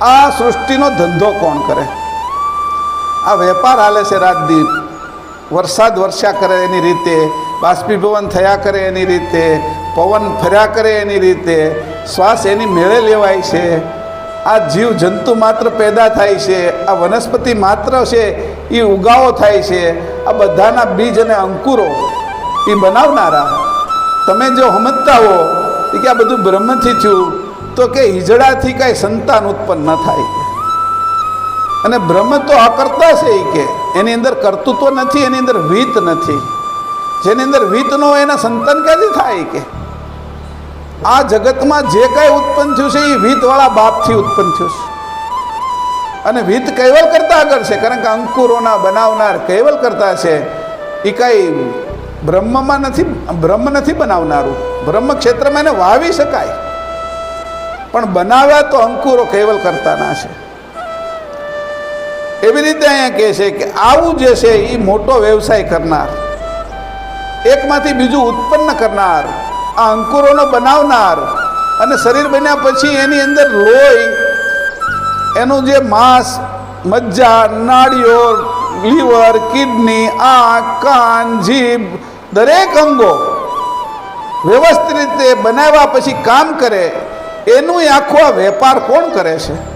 આ સૃષ્ટિનો ધંધો કોણ કરે? આ વેપાર હાલે છે રાતદીપ વરસાદ વરસ્યા કરે એની રીતે, બાષ્પીભવન થયા કરે એની રીતે, પવન ફર્યા કરે એની રીતે, શ્વાસ એની મેળે લેવાય છે. આ જીવ જંતુ માત્ર પેદા થાય છે, આ વનસ્પતિ માત્ર છે એ ઉગાવો થાય છે, આ બધાના બીજ અને અંકુરો એ બનાવનારા. તમે જો સમજતા હો કે આ બધું બ્રહ્મથી થયું. તો કે ઈજડાથી કાંઈ સંતાન ઉત્પન્ન ન થાય. અને બ્રહ્મ તો અકર્તા છે એ કે, એની અંદર કર્તૃત્વ નથી, એની અંદર વિત નથી. જેની અંદર વિત ન હોય એના સંતાન ક્યાંથી થાય કે? આ જગતમાં જે કાંઈ ઉત્પન્ન થયું છે એ વિતવાળા બાપથી ઉત્પન્ન થયું છે. અને વિત કૈવલ કરતા આગળ છે, કારણ કે અંકુરોના બનાવનાર કૈવલ કરતા છે. એ કાંઈ બ્રહ્મમાં નથી, બ્રહ્મ નથી બનાવનારું. બ્રહ્મ ક્ષેત્રમાં એને વાવી શકાય. પણ બનાવ્યા તો અંકુરો કેવલ કરતાના છે. એવી રીતે અહીંયા કહે છે કે આવું જે છે એ મોટો વ્યવસાય કરનાર, એકમાંથી બીજું ઉત્પન્ન કરનાર, આ અંકુરોનો બનાવનાર અને શરીર બન્યા પછી એની અંદર લોહી, એનું જે માંસ, મજ્જા નાળીઓ લીવર, કિડની, આંખ, કાન, જીભ, દરેક અંગો વ્યવસ્થિત રીતે બનાવ્યા પછી કામ કરે એનું આખો વેપાર કોણ કરે છે?